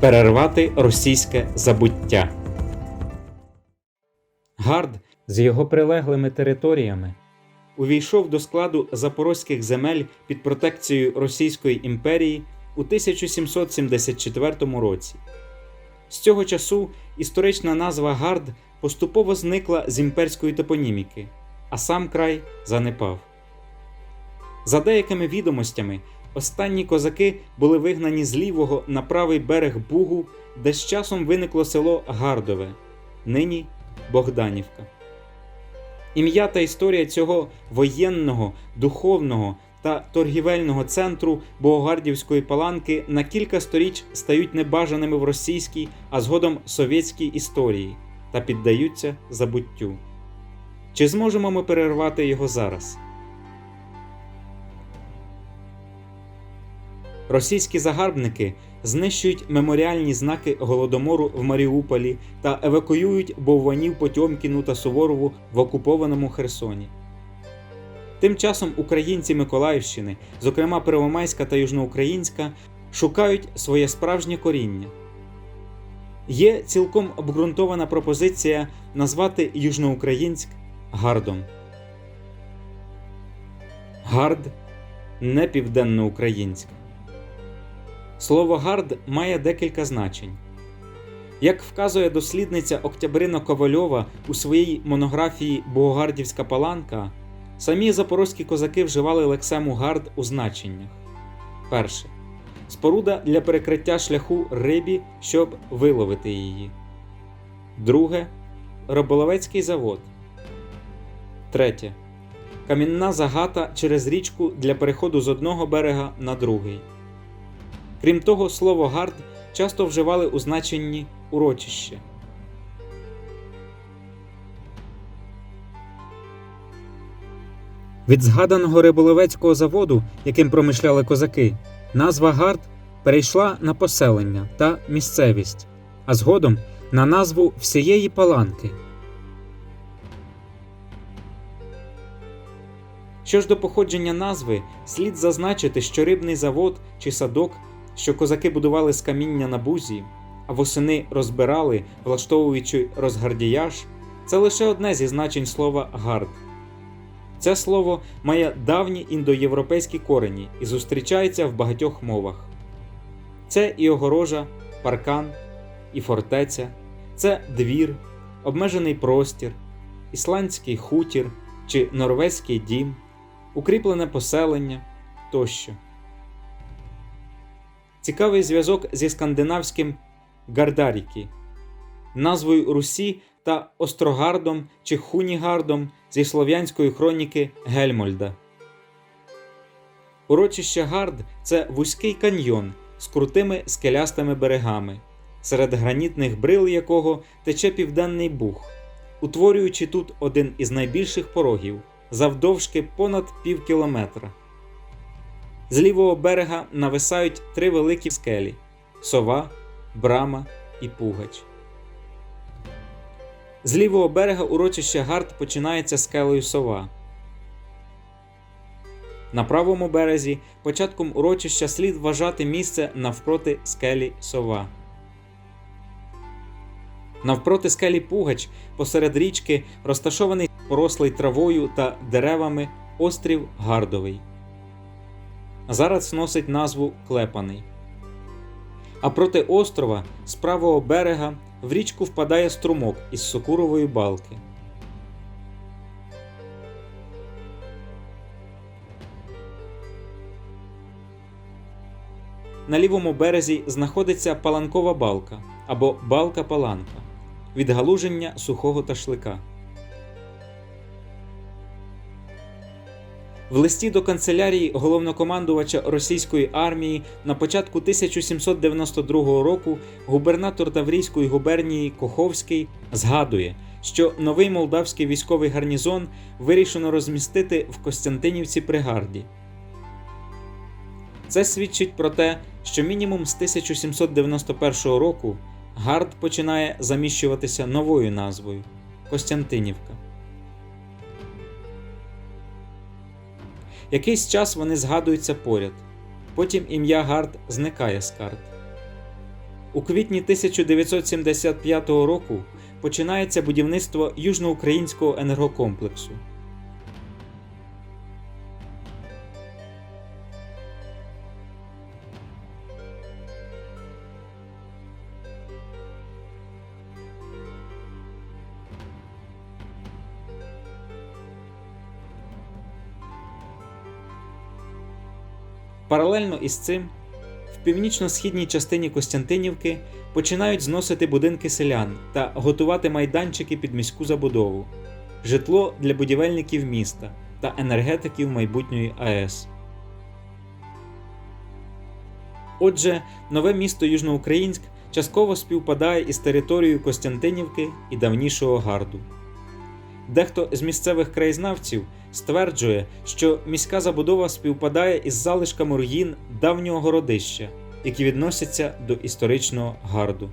перервати російське забуття. Гард з його прилеглими територіями увійшов до складу запорозьких земель під протекцією Російської імперії у 1774 році. З цього часу історична назва Гард поступово зникла з імперської топоніміки, а сам край занепав. За деякими відомостями, останні козаки були вигнані з лівого на правий берег Бугу, де з часом виникло село Гардове, нині Богданівка. Ім'я та історія цього воєнного, духовного та торгівельного центру Богогардівської паланки на кілька сторіч стають небажаними в російській, а згодом совєтській історії та піддаються забуттю. Чи зможемо ми перервати його зараз? Російські загарбники знищують меморіальні знаки голодомору в Маріуполі та евакуюють бовванів Потьомкіну та Суворову в окупованому Херсоні. Тим часом українці Миколаївщини, зокрема Первомайська та Южноукраїнська, шукають своє справжнє коріння. Є цілком обґрунтована пропозиція назвати Южноукраїнськ Гардом. Гард не південноукраїнськ. Слово гард має декілька значень. Як вказує дослідниця Октябрина Ковальова у своїй монографії Богогардівська паланка, самі запорозькі козаки вживали лексему гард у значеннях. Перше. Споруда для перекриття шляху рибі, щоб виловити її. Друге. Риболовецький завод. Третє. Камінна загата через річку для переходу з одного берега на другий. Крім того, слово гард часто вживали у значенні урочище. Від згаданого риболовецького заводу, яким промишляли козаки, назва гард перейшла на поселення та місцевість, а згодом на назву всієї паланки. Що ж до походження назви, слід зазначити, що рибний завод чи садок що козаки будували з каміння на бузі, а восени розбирали, влаштовуючи розгардіяж, це лише одне зі значень слова гард. Це слово має давні індоєвропейські корені і зустрічається в багатьох мовах. Це і огорожа, паркан, і фортеця, це двір, обмежений простір, ісландський хутір чи норвезький дім, укріплене поселення тощо. Цікавий зв'язок зі скандинавським Гардаріки, назвою Русі та Острогардом чи Хунігардом зі слов'янської хроніки Гельмольда. Урочище Гард це вузький каньйон з крутими скелястими берегами, серед гранітних брил якого тече південний буг, утворюючи тут один із найбільших порогів завдовжки понад пів кілометра. З лівого берега нависають три великі скелі сова, брама і пугач. З лівого берега урочище Гард починається скелею сова. На правому березі початком урочища слід вважати місце навпроти скелі сова. Навпроти скелі Пугач посеред річки розташований порослий травою та деревами острів Гардовий зараз носить назву Клепаний. А проти острова з правого берега в річку впадає струмок із сокурової балки. На лівому березі знаходиться паланкова балка або балка-паланка відгалуження сухого ташлика. В листі до канцелярії головнокомандувача російської армії на початку 1792 року губернатор Таврійської губернії Коховський згадує, що новий молдавський військовий гарнізон вирішено розмістити в Костянтинівці при Гарді. Це свідчить про те, що мінімум з 1791 року Гард починає заміщуватися новою назвою Костянтинівка. Якийсь час вони згадуються поряд, потім ім'я Гард зникає з карт. У квітні 1975 року починається будівництво южноукраїнського енергокомплексу. Паралельно із цим, в північно-східній частині Костянтинівки починають зносити будинки селян та готувати майданчики під міську забудову, житло для будівельників міста та енергетиків майбутньої АЕС. Отже, нове місто Южноукраїнськ частково співпадає із територією Костянтинівки і давнішого гарду. Дехто з місцевих краєзнавців стверджує, що міська забудова співпадає із залишками руїн давнього городища, які відносяться до історичного гарду.